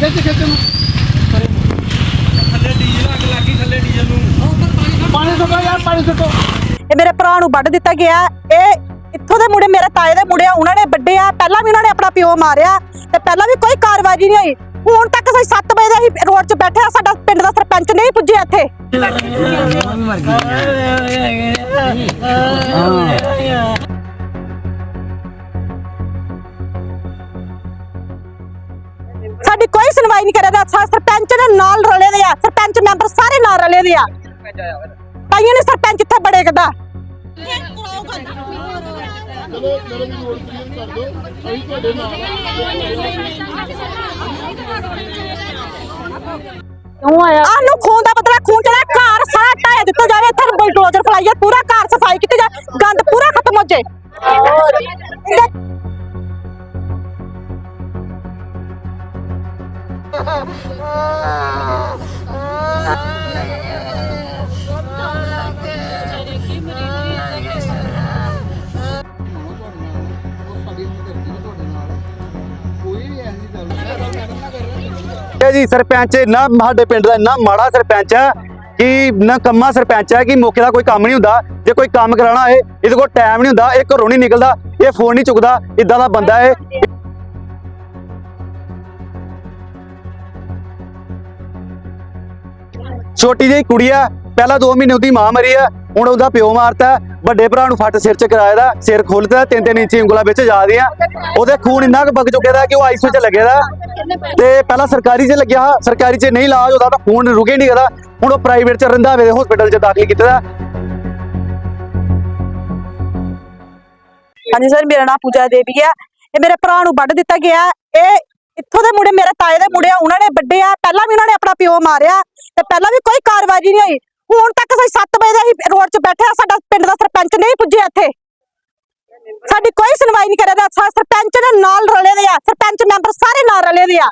ਖਿੱਚ ਖਿੱਚ ਨੂੰ। ਥੱਲੇ ਡੀਜ਼ਲ ਅੱਗ ਲੱਗੀ ਥੱਲੇ ਡੀਜ਼ਲ ਨੂੰ। ਪਾਣੀ ਸੁੱਟੋ ਯਾਰ ਪਾਣੀ ਸੁੱਟੋ। ਇਹ ਮੇਰੇ ਭਰਾ ਨੂੰ ਵੱਢ ਦਿੱਤਾ ਗਿਆ। ਇਹ ਇੱਥੋਂ ਦੇ ਮੁੰਡੇ ਮੇਰੇ ਤਾਏ ਦੇ ਮੁੰਡੇ ਆ ਉਹਨਾਂ ਨੇ ਵੱਡੇ ਆ। ਪਹਿਲਾਂ ਵੀ ਉਹਨਾਂ ਨੇ ਆਪਣਾ ਪਿਓ ਮਾਰਿਆ ਤੇ ਪਹਿਲਾਂ ਵੀ ਕੋਈ ਕਾਰਵਾਈ ਨਹੀਂ ਹੋਈ। ਹੁਣ ਤੱਕ ਅਸੀਂ 7 ਵਜੇ ਦੇ ਅਸੀਂ ਰੋਡ 'ਚ ਬੈਠੇ ਆ ਸਾਡਾ ਪਿੰਡ ਦਾ ਸਰਪੰਚ ਨਹੀਂ ਪੁੱਜਿਆ ਇੱਥੇ। ਸੁਣਵਾਈ ਨਹੀਂ ਕਰਦਾ ਸਰਪੰਚ ਦੇ ਨਾਲ ਰਲੇ ਦੇ ਆ। ਸਰਪੰਚ ਮੈਂਬਰ ਸਾਰੇ ਨਾਲ ਰਲੇ ਦੇ ਆ। ਤਾਈਆਂ ਨੇ ਸਰਪੰਚ ਇੱਥੇ ਬੜੇ ਕਦਾ। ਚਲੋ ਚਲੋ ਵੀ ਰੋਡ ਕਲੀਅਰ ਕਰ ਦਿਓ ਅਸੀਂ ਤੁਹਾਡੇ ਨਾਲ ਕਿਉਂ ਆਇਆ ਆਨੂੰ ਖੂਨ ਇਹ ਜੀ ਸਰਪੰਚ ਇੰਨਾ ਸਾਡੇ ਪਿੰਡ ਦਾ ਇੰਨਾ ਮਾੜਾ ਸਰਪੰਚ ਹੈ ਕਿ ਨਾ ਕੰਮਾ ਸਰਪੰਚ ਹੈ ਕਿ ਮੌਕੇ ਦਾ ਕੋਈ ਕੰਮ ਨਹੀਂ ਹੁੰਦਾ। ਜੇ ਕੋਈ ਕੰਮ ਕਰਾਉਣਾ ਹੈ ਇਹਦੇ ਕੋਲ ਟਾਈਮ ਨਹੀਂ ਹੁੰਦਾ, ਇਹ ਘਰੋਂ ਨਹੀਂ ਨਿਕਲਦਾ, ਇਹ ਫੋਨ ਨਹੀਂ ਚੁੱਕਦਾ, ਇਦਾਂ ਦਾ ਬੰਦਾ ਹੈ ਛੋਟੀ ਜਿਹੀ ਕੁੜੀ ਆ, ਪਹਿਲਾਂ 2 ਮਹੀਨੇ ਉਹਦੀ ਮਾਂ ਮਰੀ ਆ, ਹੁਣ ਉਹਦਾ ਪਿਓ ਮਾਰਤਾ, ਵੱਡੇ ਭਰਾ ਨੂੰ ਫੱਟ ਸਿਰ 'ਚ ਕਰਾਇਆ ਦਾ ਸਿਰ ਖੁੱਲਦਾ, ਤਿੰਨ ਤਿੰਨ ਇੰਚੀ ਉਂਗਲਾਂ ਵਿੱਚ ਜਾ ਰਹੀਆਂ ਉਹਦੇ ਖੂਨ ਇੰਨਾ ਕੁ ਵਗ ਚੁੱਕਿਆ ਦਾ ਕਿ ਉਹ ਆਈਸੋ 'ਚ ਲੱਗੇ ਦਾ। ਤੇ ਪਹਿਲਾਂ ਸਰਕਾਰੀ 'ਚ ਲੱਗਿਆ, ਸਰਕਾਰੀ 'ਚ ਨਹੀਂ ਇਲਾਜ ਉਹਦਾ ਤਾਂ ਖੂਨ ਰੁਕੇ ਨਹੀਂ ਕਰਦਾ ਹੁਣ ਉਹ ਪ੍ਰਾਈਵੇਟ 'ਚ ਰੰਧਾਵੇ ਦੇ ਹਸਪੀਟਲ 'ਚ ਦਾਖਲ ਕੀਤਾ ਦਾ। ਹਾਂਜੀ ਸਰ ਮੇਰਾ ਨਾਮ ਪੂਜਾ ਦੇਵੀ ਹੈ ਇਹ ਮੇਰੇ ਭਰਾ ਨੂੰ ਵੱਢ ਦਿੱਤਾ ਗਿਆ। ਇਹ ਇੱਥੋਂ ਦੇ ਮੁੰਡੇ? ਮੇਰੇ ਤਾਏ ਦੇ ਮੁੰਡੇ ਆ, ਉਹਨਾਂ ਨੇ ਵੱਡੇ ਆ। ਪਹਿਲਾਂ ਵੀ ਉਹਨਾਂ ਨੇ ਆਪਣਾ ਪਿਓ ਮਾਰਿਆ ਤੇ ਪਹਿਲਾਂ ਵੀ ਕੋਈ ਕਾਰਵਾਈ ਨਹੀਂ ਹੋਈ। ਹੁਣ ਤੱਕ ਅਸੀਂ 7 ਵਜੇ ਦੇ ਅਸੀਂ ਰੋਡ 'ਚ ਬੈਠੇ ਆ, ਸਾਡਾ ਪਿੰਡ ਦਾ ਸਰਪੰਚ ਨਹੀਂ ਪੁੱਜਿਆ ਇੱਥੇ। ਸਾਡੀ ਕੋਈ ਸੁਣਵਾਈ ਨਹੀਂ ਕਰਦਾ ਸਰਪੰਚ ਦੇ ਨਾਲ ਰਲੇ ਦੇ ਆ। ਸਰਪੰਚ ਮੈਂਬਰ ਸਾਰੇ ਨਾਲ ਰਲੇ ਦੇ ਆ।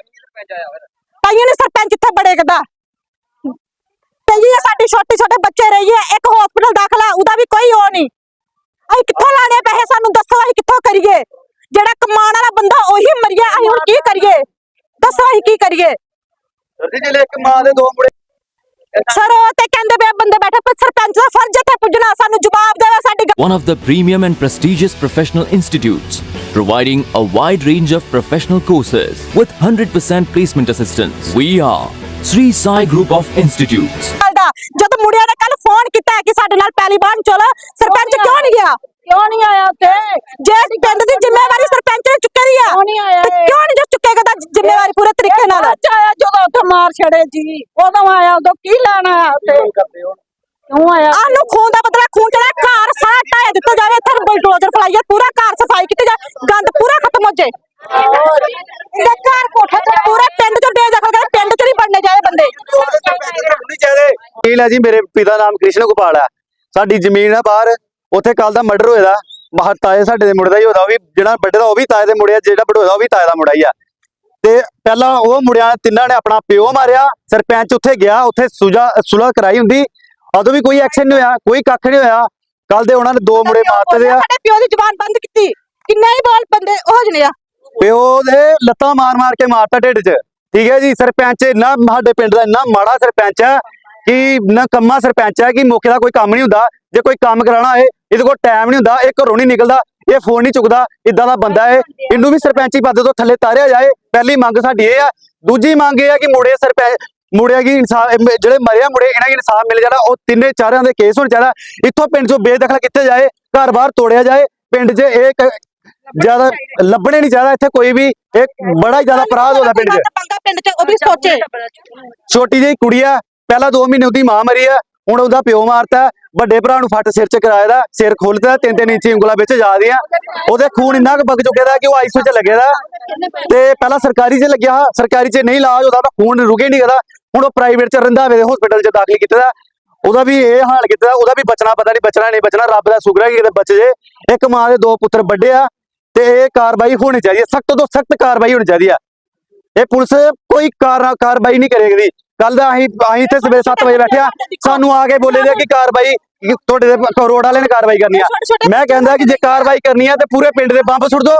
ਤਾਈਆਂ ਨੇ ਸਰਪੰਚ ਇੱਥੇ ਬੜੇ ਕਦਾ ਤੇ ਜੀ ਇਹ ਛੋਟੇ ਛੋਟੇ ਬੱਚੇ ਰਹੀਏ, ਇੱਕ ਹਸਪੀਟਲ ਦਾਖਲਾ ਉਹਦਾ ਵੀ ਕੋਈ ਉਹ ਨਹੀਂ। ਅਸੀਂ ਕਿੱਥੋਂ ਲਾਣੇ ਪੈਸੇ ਸਾਨੂੰ ਦੱਸੋ, ਅਸੀਂ ਕਿੱਥੋਂ ਕਰੀਏ? ਜਿਹੜਾ ਕਮਾਉਣ ਵਾਲਾ ਬੰਦਾ ਉਹੀ ਮਰਿਆ ਕਰੀਏ ਦੱਸੋ ਅਸੀਂ ਕੀ ਕਰੀਏ ਸਰਦੀ ਜਿਹੜੇ ਇੱਕ ਮਾਂ ਦੇ ਦੋ ਮੁੰਡੇ ਸਰ ਉਹ ਤੇ ਕਹਿੰਦੇ ਆ ਬੰਦੇ ਬੈਠੇ ਪਰ ਸਰਪੰਚ ਦਾ ਫਰਜ਼ ਹੈ ਇੱਥੇ ਪੁੱਜਣਾ ਸਾਨੂੰ ਜਵਾਬ ਦੇਵੇ ਸਾਡੀ one of the premium and prestigious professional institutes, providing a wide range of professional courses with 100% placement assistance. We are Sri Sai Group of Institutes. ਗੱਲ ਦਾ ਜਦ ਮੁੰਡਿਆਂ ਨੇ ਕੱਲ ਫੋਨ ਕੀਤਾ ਕਿ ਸਾਡੇ ਨਾਲ ਪਹਿਲੀਬਾਨ ਚਲੋ ਸਰਪੰਚ ਕਿਉਂ ਨਹੀਂ ਗਿਆ ਕਿਉਂ ਨਹੀਂ ਆਇਆ ਉੱਥੇ ਜੇ ਪਿੰਡ ਦੀ ਜ਼ਿੰਮੇਵਾਰੀ ਸਰਪੰਚ ਨੇ ਚੁੱਕੀ ਆ ਕਿਉਂ ਨਹੀਂ ਆਇਆ ਤੇ ਕਿਉਂ ਨਹੀਂ ਜੋ ਚੁੱਕੇਗਾ ਤਾਂ ਜ਼ਿੰਮੇਵਾਰੀ ਪੂਰੇ ਤਰੀਕੇ ਨਾਲ ਬਾਅਦ ਚ ਆਇਆ ਜਦੋਂ ਉੱਥੇ ਮਾਰ ਛੜੇ ਜੀ। ਉਦੋਂ ਆਇਆ ਉਦੋਂ ਕੀ ਲੈਣ ਆਇਆ ਉੱਥੇ? ਕਿਉਂ ਆਇਆ? ਆਨੂੰ ਖੂਨ ਦਾ ਬਦਲਾ ਖੂਨ ਚੜਾ ਘਰ ਸਾਰਾ ਢਾਇਆ ਦਿੱਤਾ ਜਾਵੇ ਇੱਥੇ ਬਲਡੋਜ਼ਰ ਫਲਾਈਏ ਪੂਰਾ ਘਰ ਸਫ਼ਾਈ ਕੀਤੀ ਜਾਏ ਗੰਦ ਪੂਰਾ ਖਤਮ ਹੋ ਜਾਏ ਇਹਦੇ ਘਰ ਕੋਠੇ ਤੇ ਪੂਰੇ ਪਿੰਡ ਚੋਂ ਬੇਦਖਲ ਕਰ ਪਿੰਡ ਚ ਨਹੀਂ ਬਣਨੇ ਚਾਹੀਦੇ ਬੰਦੇ। ਨਹੀਂ ਚਾਹਦੇ ਕੀ ਲੈ ਜੀ ਮੇਰੇ ਪਿਤਾ ਨਾਮ ਕ੍ਰਿਸ਼ਨ ਗੋਪਾਲ ਸਾਡੀ ਜ਼ਮੀਨ ਆ ਬਾਹਰ ਉੱਥੇ ਕੱਲ ਦਾ ਮਰਡਰ ਹੋਇਆ ਦਾ। ਬਾਹਰ ਤਾਏ ਸਾਡੇ ਦੇ ਮੁੰਡੇ ਦਾ ਹੀ ਹੋਦਾ ਉਹ ਵੀ ਜਿਹੜਾ ਵੱਡੇ ਦਾ ਉਹ ਵੀ ਤਾਏ ਦੇ ਮੁੰਡੇ ਆ ਜਿਹੜਾ ਵੱਡੇ ਦਾ ਉਹ ਵੀ ਤਾਏ ਦਾ ਮੁੰਡਾ ਹੀ ਆ। ਤੇ ਪਹਿਲਾਂ ਉਹ ਮੁੰਡਿਆਂ ਤਿੰਨਾਂ ਨੇ ਆਪਣਾ ਪਿਓ ਮਾਰਿਆ ਸਰਪੰਚ ਉੱਥੇ ਗਿਆ ਉੱਥੇ ਸੁਜਾ ਸੁਲਹ ਕਰਾਈ ਹੁੰਦੀ। ਉਦੋਂ ਵੀ ਕੋਈ ਐਕਸ਼ਨ ਨਹੀਂ ਹੋਇਆ ਕੋਈ ਕੱਖ ਨਹੀਂ ਹੋਇਆ। ਕੱਲ ਦੇ ਉਹਨਾਂ ਨੇ ਦੋ ਮੁੰਡੇ ਮਾਰਤੇ ਦੇ ਆ। ਸਾਡੇ ਪਿਓ ਦੀ ਜ਼ੁਬਾਨ ਬੰਦ ਕੀਤੀ? ਕਿੰਨੇ ਹੀ ਬੋਲ ਬੰਦੇ ਹੋ ਜਣੇ ਆ। ਪਿਓ ਦੇ ਲੱਤਾਂ ਮਾਰ ਮਾਰ ਕੇ ਮਾਰਤਾ ਢਿੱਡ 'ਚ। ਠੀਕ ਹੈ ਜੀ ਸਰਪੰਚ ਇੰਨਾ ਸਾਡੇ ਪਿੰਡ ਦਾ ਇੰਨਾ ਮਾੜਾ ਸਰਪੰਚ ਹੈ ਕਿ ਨਾ ਕੰਮਾ ਸਰਪੰਚ ਹੈ ਕਿ ਮੌਕੇ ਦਾ ਕੋਈ ਕੰਮ ਨਹੀਂ ਹੁੰਦਾ। ਜੇ ਕੋਈ ਕੰਮ ਕਰਾਉਣਾ ਹੈ ਇਹਦੇ ਕੋਲ ਟਾਈਮ ਨਹੀਂ ਹੁੰਦਾ ਇਹ ਘਰੋਂ ਨਹੀਂ ਨਿਕਲਦਾ। ਇਹ ਫੋਨ ਨਹੀਂ ਚੁੱਕਦਾ ਇਦਾਂ ਦਾ ਬੰਦਾ ਹੈ ਇਹਨੂੰ ਵੀ ਸਰਪੰਚੀ ਪਦ ਤੋਂ ਥੱਲੇ ਤਾਰਿਆ ਜਾਏ। ਪਹਿਲੀ ਮੰਗ ਸਾਡੀ ਇਹ ਆ। ਦੂਜੀ ਮੰਗ ਇਹ ਆ ਕਿ ਮੁੰਡੇ ਸਰਪੰਚ ਮੁੰਡਿਆਂ ਕੀ ਇਨਸਾਫ ਜਿਹੜੇ ਮਰਿਆ ਮੁੰਡੇ ਇਹਨਾਂ ਨੂੰ ਇਨਸਾਫ ਮਿਲ ਜਾਣਾ। ਉਹ ਤਿੰਨੇ ਚਾਰਿਆਂ ਦੇ ਕੇਸ ਹੋਣ ਚਾਹੀਦਾ ਇੱਥੋਂ ਪਿੰਡ ਚੋਂ ਬੇਦਖਲ ਕੀਤੇ ਜਾਏ ਘਰ ਬਾਹਰ ਤੋੜਿਆ ਜਾਏ। ਪਿੰਡ 'ਚ ਇਹ ਜ਼ਿਆਦਾ ਲੱਭਣੇ ਨਹੀਂ ਚਾਹੀਦਾ ਇੱਥੇ ਕੋਈ ਵੀ। ਇੱਕ ਬੜਾ ਹੀ ਜ਼ਿਆਦਾ ਅਪਰਾਧ ਹੋਦਾ ਪਿੰਡ 'ਚ। ਪਿੰਡ ਚ ਉਹ ਵੀ ਸੋਚੇ। ਛੋਟੀ ਜਿਹੀ ਕੁੜੀ ਆ। ਪਹਿਲਾਂ 2 ਮਹੀਨੇ ਉਹਦੀ ਮਾਂ ਮਰੀ ਆ। ਹੁਣ ਉਹਦਾ ਪਿਓ ਮਾਰਤਾ, ਵੱਡੇ ਭਰਾ ਨੂੰ ਫੱਟ ਸਿਰ 'ਚ ਕਰਾਇਆ ਦਾ, ਸਿਰ ਖੁੱਲਦਾ ਤਿੰਨ ਤਿੰਨ ਇੰਚੀ ਉਂਗਲਾਂ ਵਿੱਚ ਜਾ ਰਹੀਆਂ ਉਹਦੇ ਖੂਨ ਇੰਨਾ ਕੁ ਵਗ ਚੁੱਕਿਆ ਦਾ ਕਿ ਉਹ ਆਈਸੋ 'ਚ ਲੱਗੇ ਦਾ। ਤੇ ਪਹਿਲਾਂ ਸਰਕਾਰੀ 'ਚ ਲੱਗਿਆ, ਸਰਕਾਰੀ 'ਚ ਨਹੀਂ ਇਲਾਜ ਉਹਦਾ ਤਾਂ ਖੂਨ ਰੁਕੇ ਨਹੀਂ ਕਰਦਾ ਹੁਣ ਉਹ ਪ੍ਰਾਈਵੇਟ 'ਚ ਰੰਧਾਵੇ ਦੇ ਹਸਪੀਟਲ 'ਚ ਦਾਖਲ ਕੀਤਾ ਦਾ। ਉਹਦਾ ਵੀ ਇਹ ਹਾਲ ਕੀਤਾ ਉਹਦਾ ਵੀ ਬਚਣਾ ਪਤਾ ਨਹੀਂ ਬਚਣਾ ਨਹੀਂ ਬਚਣਾ, ਰੱਬ ਦਾ ਸ਼ੁਕਰ ਹੈ ਕਿ ਕਿਤੇ ਬਚ ਜੇ। ਇੱਕ ਮਾਂ ਦੇ ਦੋ ਪੁੱਤਰ ਵੱਡੇ ਆ, ਤੇ ਇਹ ਕਾਰਵਾਈ ਹੋਣੀ ਚਾਹੀਦੀ ਹੈ, ਸਖਤ ਤੋਂ ਸਖਤ ਕਾਰਵਾਈ ਹੋਣੀ ਚਾਹੀਦੀ ਆ। ਇਹ ਪੁਲਿਸ ਕੋਈ ਕਾਰ- ਕਾਰਵਾਈ ਨਹੀਂ ਕਰੇਗੀ। ਕੱਲ ਦਾ ਅਸੀਂ ਅਸੀਂ ਇੱਥੇ ਸਵੇਰੇ 7 ਵਜੇ ਬੈਠੇ ਆ। ਸਾਨੂੰ ਆ ਕੇ ਬੋਲੇ ਦੇ ਕਿ ਕਾਰਵਾਈ ਤੁਹਾਡੇ ਦੇ ਰੋਡ ਵਾਲੇ ਨੇ ਕਾਰਵਾਈ ਕਰਨੀ ਆ। ਮੈਂ ਕਹਿੰਦਾ ਕਿ ਜੇ ਕਾਰਵਾਈ ਕਰਨੀ ਆ ਤੇ ਪੂਰੇ ਪਿੰਡ ਦੇ ਬੰਬ ਸੁੱਟ ਦੋ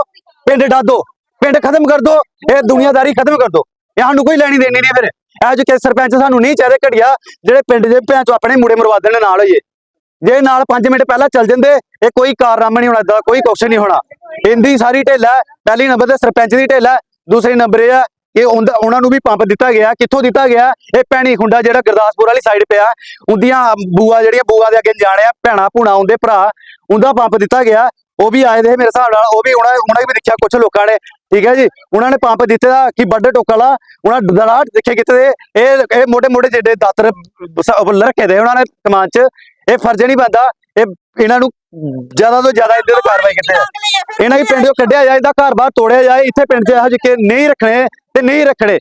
ਪਿੰਡ ਡਾਦੋ ਪਿੰਡ ਖਤਮ ਕਰ ਦੋ ਇਹ ਦੁਨੀਆਦਾਰੀ ਖਤਮ ਕਰ ਦੋ। ਇਹ ਸਾਨੂੰ ਕੋਈ ਲੈਣੀ ਦੇਣੀ ਨਹੀਂ ਫਿਰ। ਇਹ ਜੋ ਕਿ ਸਰਪੰਚ ਸਾਨੂੰ ਨਹੀਂ ਚਾਹੀਦੇ ਘੜੀਆ ਜਿਹੜੇ ਪਿੰਡ ਦੇ ਭੈਣ ਚੋ ਆਪਣੇ ਮੁੰਡੇ ਮਰਵਾ ਦੇਣ ਨਾਲ ਹੋਈਏ। ਜੇ ਨਾਲ 5 ਮਿੰਟ ਪਹਿਲਾਂ ਚੱਲ ਜਾਂਦੇ ਇਹ ਕੋਈ ਕਾਰਨਾਮਾ ਨਹੀਂ ਹੋਣਾ ਏਦਾਂ ਕੋਈ ਕੁਛ ਨਹੀਂ ਹੋਣਾ। ਇੰਦੀ ਸਾਰੀ ਢੇਲਾ ਹੈ। ਪਹਿਲੀ ਨੰਬਰ ਤੇ ਸਰਪੰਚ ਦੀ ਢੇਲਾ ਹੈ। ਦੂਸਰੇ ਨੰਬਰ ਇਹ ਆ ਕਿ ਉਹਨਾਂ ਨੂੰ ਵੀ ਪੰਪ ਦਿੱਤਾ ਗਿਆ। ਕਿੱਥੋਂ ਦਿੱਤਾ ਗਿਆ? ਇਹ ਪੈਣੀ ਖੁੰਡਾ ਜਿਹੜਾ ਗੁਰਦਾਸਪੁਰ ਵਾਲੀ ਸਾਈਡ ਪਿਆ। ਉਹਦੀਆਂ ਬੂਆ ਜਿਹੜੀਆਂ ਬੂਆ ਦੇ ਅੱਗੇ ਜਾਣਿਆ ਭੈਣਾ ਭੂਣਾ ਆਉਂਦੇ ਭਰਾ ਉਹਦਾ ਪੰਪ ਦਿੱਤਾ ਗਿਆ। ਉਹ ਵੀ ਆਏ ਦੇ ਮੇਰੇ ਹਿਸਾਬ ਨਾਲ ਉਹ ਵੀ ਉਹਨਾਂ ਉਹਨਾਂ ਵੀ ਦੇਖਿਆ ਕੁਝ ਲੋਕਾਂ ਨੇ। ਠੀਕ ਹੈ ਜੀ? ਉਹਨਾਂ ਨੇ ਪੰਪ ਦਿੱਤੇ ਦਾ ਕਿ ਵੱਡੇ ਟੋਕਾ ਵਾਲਾ ਉਹਨਾਂ ਦਲਾ ਦੇਖੇ ਕਿਤੇ ਦੇ, ਇਹ ਇਹ ਮੋਟੇ ਮੋਟੇ ਜਿਹੜੇ ਦਾਤਰ ਰੱਖੇ ਦੇ ਉਹਨਾਂ ਨੇ ਕਮਾਨ ਚ। ਇਹ ਫਰਜ਼ ਨਹੀਂ ਬੰਦਾ ਇਹ ਇਹਨਾਂ ਨੂੰ ਜ਼ਿਆਦਾ ਤੋਂ ਜ਼ਿਆਦਾ ਤੇ ਕਾਰਵਾਈ ਕੀਤੀ ਹੈ ਇਹਨਾਂ ਦੀ ਪਿੰਡ ਚੋਂ ਕੱਢਿਆ ਜਾਏ ਇਹਦਾ ਘਰ ਬਾਹਰ ਤੋੜਿਆ ਜਾਏ ਇੱਥੇ ਪਿੰਡ 'ਚ ਇਹੋ ਜਿਹੇ ਨਹੀਂ ਰੱਖਣੇ ਤੇ ਨਹੀਂ ਰੱਖਣੇ।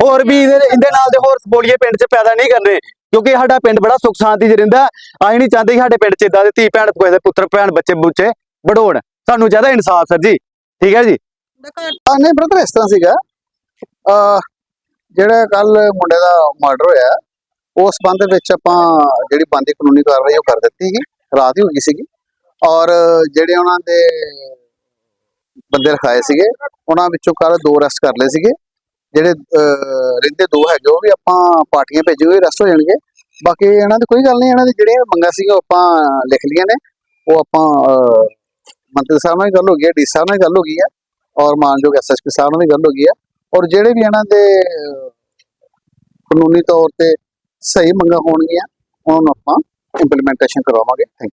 ਹੋਰ ਵੀ ਇਹਦੇ ਨਾਲ ਦੇ ਹੋਰ ਸਪੋਲੀਏ ਪਿੰਡ 'ਚ ਪੈਦਾ ਨਹੀਂ ਕਰਨੇ ਕਿਉਂਕਿ ਸਾਡਾ ਪਿੰਡ ਬੜਾ ਸੁੱਖ ਸ਼ਾਂਤੀ 'ਚ ਰਹਿੰਦਾ। ਅਸੀਂ ਨਹੀਂ ਚਾਹੁੰਦੇ ਕਿ ਸਾਡੇ ਪਿੰਡ 'ਚ ਇਦਾਂ ਦੇ ਧੀ ਭੈਣ ਕੋਈ ਦੇ ਪੁੱਤਰ ਭੈਣ ਬੱਚੇ ਬੁੱਚੇ ਬੜੋਣ ਸਾਨੂੰ ਚਾਹੀਦਾ ਇਨਸਾਫ ਸਰ ਜੀ। ਠੀਕ ਹੈ ਜੀ? ਆ ਨਹੀਂ ਬ੍ਰਦਰ ਇਸ ਤਰ੍ਹਾਂ ਸੀਗਾ। ਅ ਜਿਹੜਾ ਕੱਲ ਮੁੰਡੇ ਦਾ ਮਰਡਰ ਹੋਇਆ ਉਸ ਸੰਬੰਧ ਵਿੱਚ ਆਪਾਂ ਜਿਹੜੀ ਬੰਦੀ ਕਾਨੂੰਨੀ ਕਾਰਵਾਈ ਉਹ ਕਰ ਦਿੱਤੀ ਸੀ। ਰਾਤ ਹੀ ਹੋ ਗਈ ਸੀਗੀ। ਔਰ ਜਿਹੜੇ ਉਹਨਾਂ ਦੇ ਬੰਦੇ ਰਖਾਏ ਸੀਗੇ, ਉਹਨਾਂ ਵਿੱਚੋਂ ਕੱਲ ਦੋ ਅਰੈਸਟ ਕਰ ਲਏ ਸੀਗੇ। ਜਿਹੜੇ ਰਹਿੰਦੇ ਦੋ ਹੈਗੇ, ਉਹ ਵੀ ਆਪਾਂ ਪਾਰਟੀਆਂ ਭੇਜੇ ਹੋਏ ਅਰੈਸਟ ਹੋ ਜਾਣਗੇ। ਬਾਕੀ ਇਹਨਾਂ ਦੀ ਕੋਈ ਗੱਲ ਨਹੀਂ, ਇਹਨਾਂ ਦੀ ਜਿਹੜੀਆਂ ਮੰਗਾਂ ਸੀਗੀਆਂ ਆਪਾਂ ਲਿਖ ਲਈਆਂ ਨੇ। ਉਹ ਆਪਾਂ ਮੰਤਰੀ ਸਾਹਿਬ ਨਾਲ ਵੀ ਗੱਲ ਹੋ ਗਈ ਹੈ, ਡੀ ਸਾਹਿਬ ਨਾਲ ਗੱਲ ਹੋ ਗਈ ਹੈ, ਔਰ ਮਾਨਯੋਗ ਐਸਐਸਪੀ ਸਾਹਿਬ ਨਾਲ ਵੀ ਗੱਲ ਹੋ ਗਈ ਹੈ। ਔਰ ਜਿਹੜੇ ਵੀ ਇਹਨਾਂ ਦੇ ਕਾਨੂੰਨੀ ਤੌਰ ਤੇ ਸਹੀ ਮੰਗਾਂ ਹੋਣਗੀਆਂ, ਉਹਨਾਂ ਨੂੰ ਆਪਾਂ implementation. Thank you.